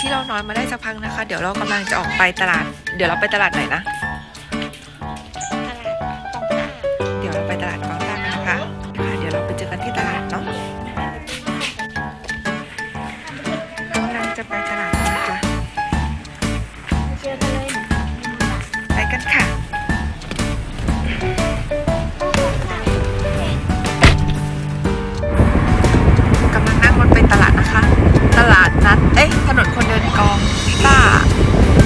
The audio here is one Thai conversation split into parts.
ที่เรานอนมาได้สักพักนะคะ เดี๋ยวเรากำลังจะออกไปตลาด เดี๋ยวเราไปตลาดไหนนะ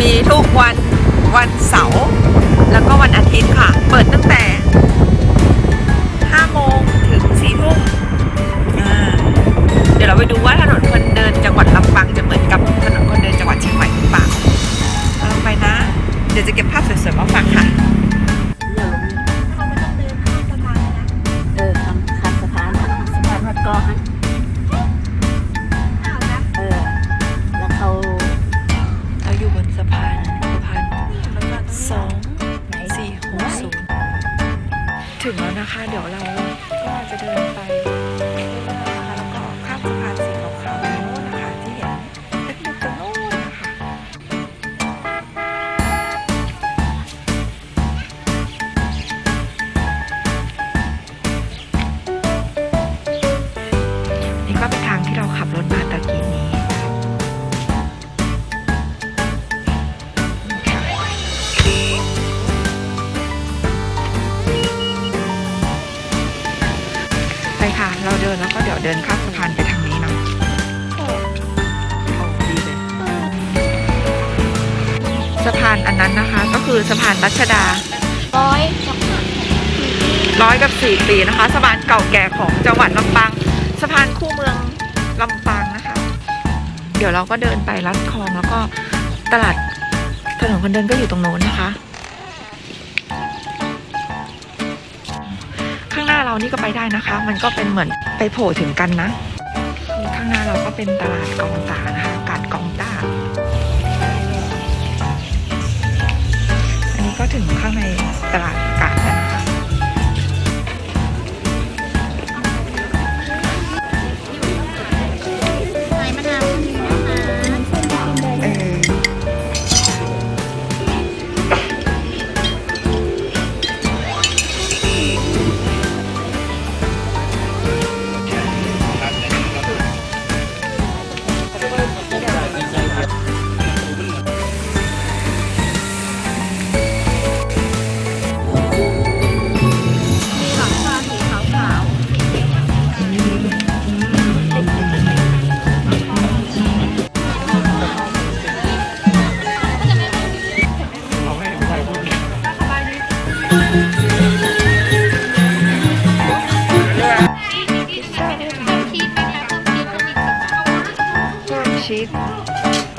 มีทุกวันวันเสาร์แล้วก็วันอาทิตย์ค่ะ เปิดตั้งแต่ 5 โมงถึง 4 ทุ่มเดี๋ยวเราไปดูว่าถนนคนเดินจังหวัดลำปางจะเหมือนกับถนนคนเดินจังหวัดเชียงใหม่หรือเปล่าเอาไปนะ เดี๋ยวจะเก็บภาพสวยๆมาฝากค่ะเองเข้ามสะพานเลยนะเอทำข้ามสะพานสะพานวัดกาะฮะ นะคะ เดี๋ยวเราก็จะเดินไป เดินข้ามสะพานไปทางนี้เนาะสะพานอันนั้นนะคะ ก็คือสะพานรัชดา ร้อยร้อยกับสี่ปีนะคะ สะพานเก่าแก่ของจังหวัดลำปาง สะพานคู่เมืองลำปางนะคะ เดี๋ยวเราก็เดินไปลัดคลองแล้วก็ตลาดถนนคนเดินก็อยู่ตรงโน้นนะคะ เรานี่ก็ไปได้นะคะ มันก็เป็นเหมือนไปโผล่ถึงกันนะ ข้างหน้าเราก็เป็นตลาดกองตานะคะกาดกองต้าอันนี้ก็ถึงข้างในตลาด হাফেজ